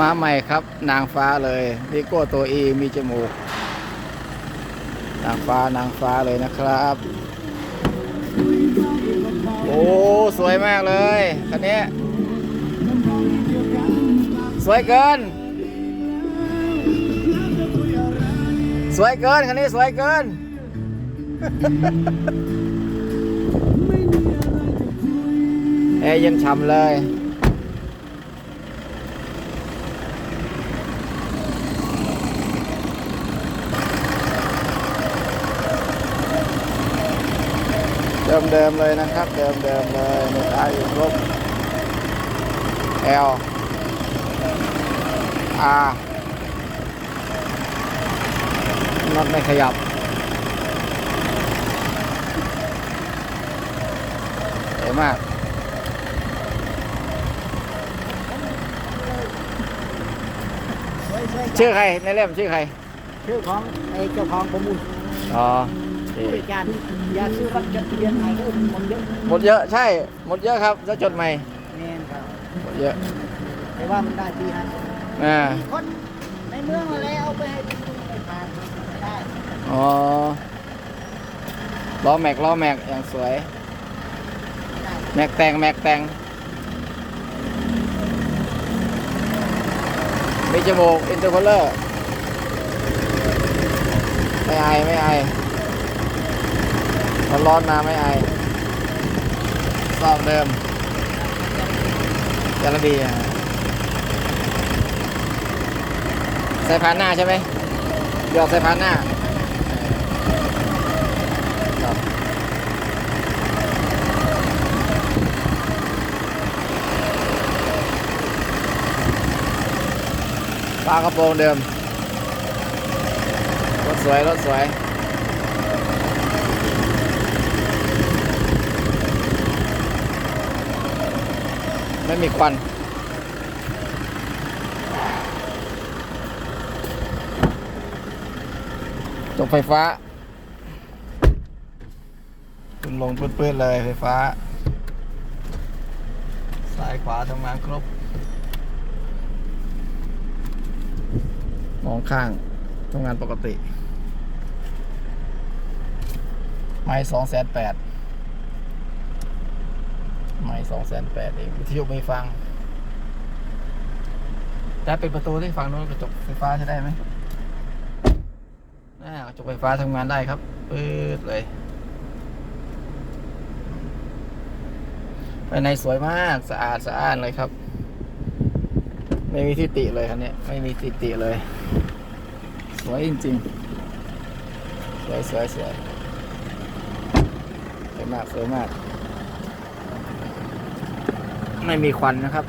มาใหม่ครับ นางฟ้าเลยวิโก้ตัวอีมีจมูก นางฟ้านางฟ้าเลยนะครับ โอ้สวยมากเลยคันนี้ สวยเกิน สวยเกินคันนี้สวยเกินแอร์เย็นฉ่ำเลย เดิมเดิมๆเลยนะครับ เดิมเดิมๆเลยในตาอยู่ครบ L R น็อตไม่ขยับสวยมากชื่อใครในเล่มชื่อใครชื่อของไอ้เจ้าของประมูลอ๋อ ผู้บริการยาซื้อบัตรจดทะเบียนใหม่ก็มันเยอะหมดเยอะใช่ หมดเยอะครับแล้วจดใหม่แน่นครับหมดเยอะแต่ว่ามันได้ปีนั้นอ่าคนในเมืองอะไรเอาไปให้ไม่ผ่านไม่ได้อ๋อล้อแม็กล้อแม็กอย่างสวย ไม่ได้แม็กแต่งแม็กแต่งมีจมูกอินเตอร์โคลเลอร์ไม่ไอายไม่ไอาย มันร้อนมาไม่ไอายซ่อมเดิมจารบีอะใส่พานหน้าใช่ไหมหยอดใส่พานหน้าฝากระโปรงเดิม รถสวย รถสวย ไม่มีควันจบไฟฟ้าขึ้นลงปื้ดๆเลยไฟฟ้า ซ้ายขวาทำงานครบ มองข้างทำงานปกติ ไม้สองแสนแปด ไม้สองแสนแปดเองวิทยุไม่ฟังแต่เป็นประตูที่ฟังโน้นกระจกไฟฟ้าใช้ได้ไหมน่ากระจกไฟฟ้าทำงานได้ครับปื๊ดเลยภายในสวยมากสะอาดสะอ้านเลยครับ ไม่มีที่ติเลยคันนี้ไม่มีที่ติเลย สวยจริงๆ สวยสวยสวยสวยมากสวยมาก ไม่มีควันนะครับ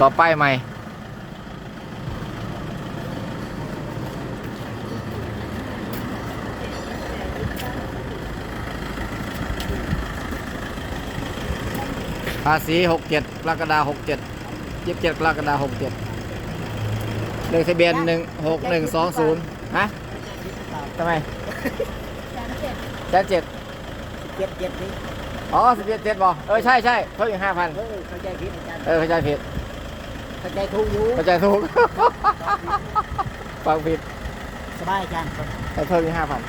รอป้ายใหม่ภาษีหกเจ็ดกรกฎาหกเจ็ดยี่สิบเจ็ดกรกฎาหกเจ็ดเลขทะเบียนหนึ่งหกหนึ่งสองศูนย์ฮะทำไมแสนเจ็ดเจ็ดเจ็ดนี่ อ๋อสิบเจ็ดเจ็ดบอเออใช่ใช่เพิ่มอีกห้าพันเออเข้าใจผิดอาจารย์เออเข้าใจผิดเข้าใจถูกอยู่เข้าใจถูก ฟังผิดสบายอาจารย์ให้เพิ่มอีกห้าพัน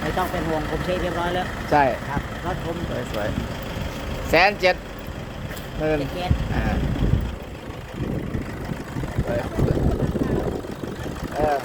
ไม่ต้องเป็นห่วงผมเช็คเรียบร้อยแล้วใช่ครับรถผมสวยสวยแสนเจ็ดหมื่นเจ็ดเจ็ดอ่าสวยเออ